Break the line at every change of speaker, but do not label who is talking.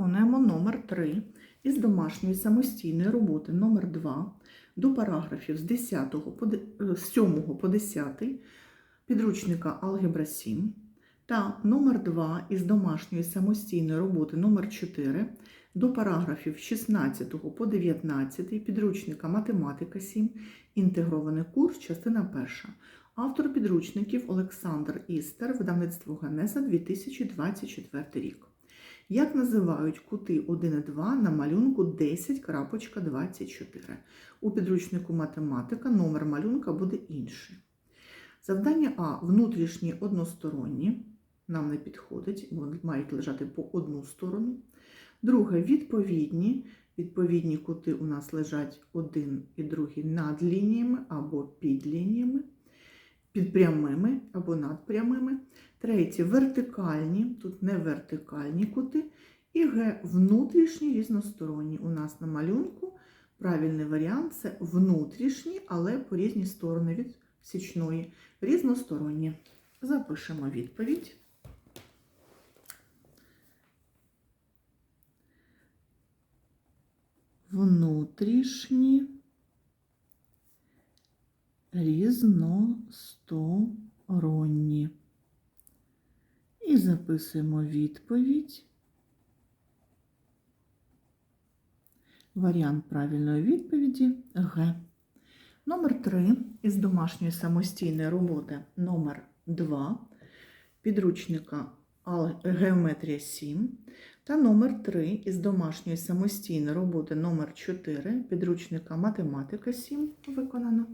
Виконуємо номер 3 із домашньої самостійної роботи номер 2 до параграфів з 10 по де- е, з 7 по 10 підручника Алгебра 7 та номер 2 із домашньої самостійної роботи номер 4 до параграфів 16 по 19 підручника Математика 7, інтегрований курс, частина 1. Автор підручників Олександр Істер, видавництво Генеза 2024 рік. Як називають кути 1 і 2 на малюнку 10.24? У підручнику математика номер малюнка буде інший. Завдання А внутрішні односторонні. Нам не підходить, бо мають лежати по одну сторону. Друге відповідні. Відповідні кути у нас лежать один і другий над лініями або під лініями, під прямими або над прямими. Третє вертикальні, тут не вертикальні кути. І Г внутрішні різносторонні. У нас на малюнку правильний варіант це внутрішні, але по різні сторони від січної. Різносторонні. Запишемо відповідь. Внутрішні різносторонні. І записуємо відповідь. Варіант правильної відповіді Г. Номер 3 із домашньої самостійної роботи номер 2 підручника Геометрія 7 та номер 3 із домашньої самостійної роботи номер 4 підручника Математика 7 виконано.